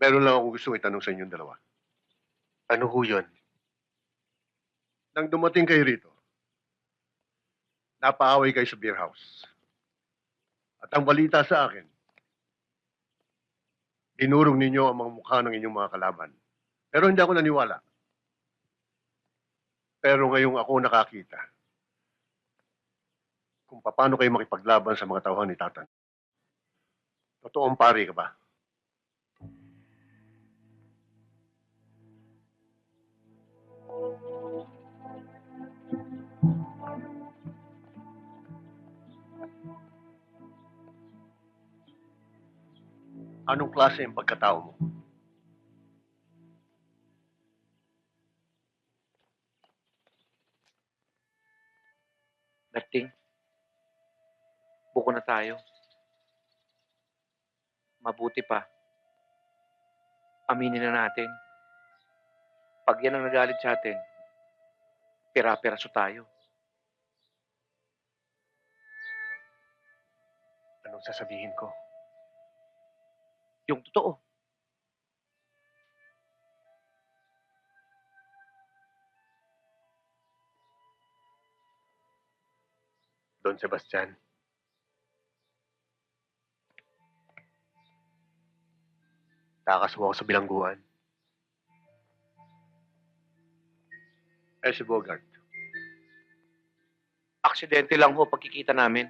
Meron lang akong gusto itanong sa inyong dalawa. Ano ho yun? Nang dumating kayo rito, napaaway kayo sa beer house. At ang balita sa akin, dinurong ninyo ang mga mukha ng inyong mga kalaban. Pero hindi ako naniwala. Pero ngayong ako nakakita kung paano kayo makipaglaban sa mga tauhan ni Tatan. Totoong pari ka ba? Anong klase ang pagkatao mo? Berting, buko na tayo. Mabuti pa. Aminin na natin. Pag yan ang nagalit sa atin, pira-piraso tayo. Anong sasabihin ko? Yung totoo. Don Sebastian. Nakakasuwa ko sa bilangguan. Eh, si Bogart. Aksidente lang ho pagkikita namin.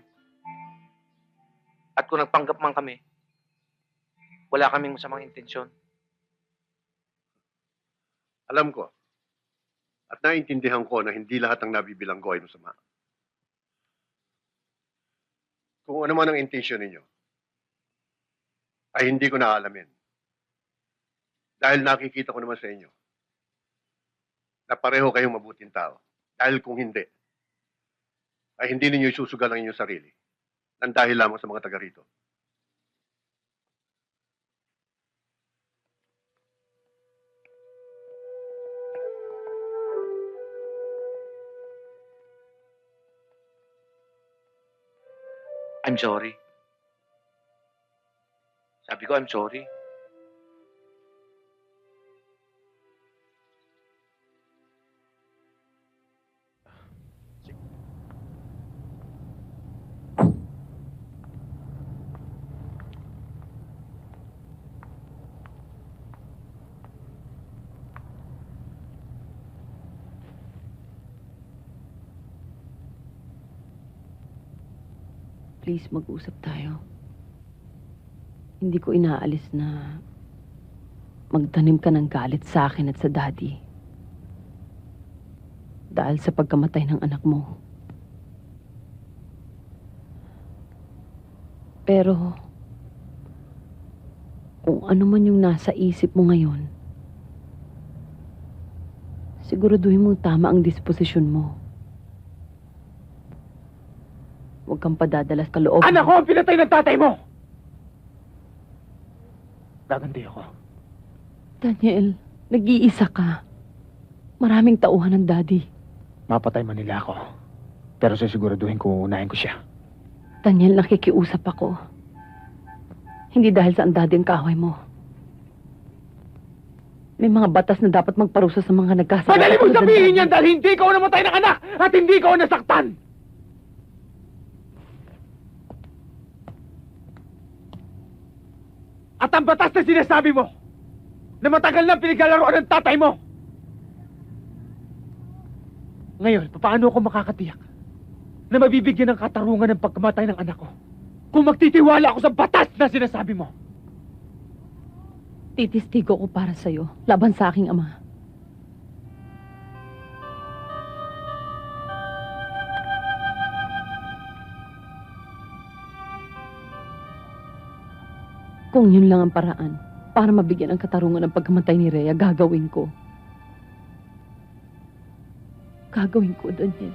At kung nagpanggap man kami, wala kaming masamang intensyon. Alam ko. At naiintindihan ko na hindi lahat ng nabibilanggo ay masama. Kung ano man ang intensyon ninyo, ay hindi ko naalamin. Dahil nakikita ko naman sa inyo na pareho kayong mabuting tao. Dahil kung hindi, ay hindi ninyo isusugal ang inyong sarili nang dahil lamang sa mga taga rito. I'm sorry. Sabi ko, I'm sorry. Please, mag-usap tayo. Hindi ko inaalis na magtanim ka ng galit sa akin at sa daddy. Dahil sa pagkamatay ng anak mo. Pero, kung ano man yung nasa isip mo ngayon, siguraduhin mong tama ang disposisyon mo. Huwag kang padadalas kaloob. Anak ko ang pinatay ng tatay mo! Gaganti ako. Daniel, nag-iisa ka. Maraming tauhan ng daddy. Mapatay man nila ako. Pero sisiguraduhin ko uunahin ko siya. Daniel, nakikiusap ako. Hindi dahil sa ang daddy ang kaaway mo. May mga batas na dapat magparusa sa mga nagkasala. Madali mong sabihin yan dahil hindi ko namatay ng anak at hindi ko nasaktan! At ang batas na sinasabi mo na matagal na pinaglalaroan ng tatay mo. Ngayon, paano ako makakatiyak na mabibigyan ng katarungan ng pagkamatay ng anak ko kung magtitiwala ako sa batas na sinasabi mo? Titistigo ko para sa'yo, laban sa aking ama. Kung yun lang ang paraan para mabigyan ang katarungan ng pagkamatay ni Rhea, gagawin ko. Gagawin ko, Daniel.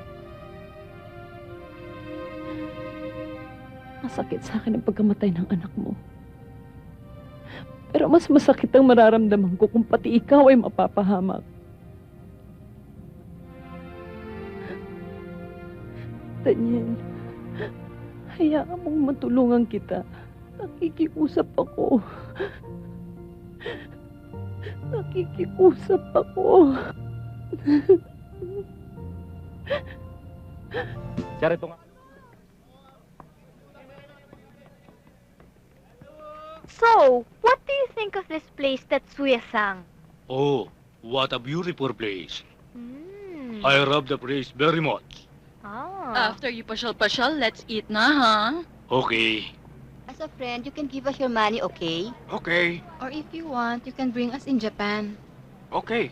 Masakit sa akin ang pagkamatay ng anak mo. Pero mas masakit ang mararamdaman ko kung pati ikaw ay mapapahamak. Daniel, hayaan mong matulungan kita. Nakikiusap ako. Nakikiusap ako. Sir, ito nga. So, what do you think of this place, Tetsuya-san? Oh, what a beautiful place. Hmm. I love the place very much. Ah. After you pasyal-pasyal, let's eat na, ha? Okay. As a friend, you can give us your money, okay? Okay. Or if you want, you can bring us in Japan. Okay.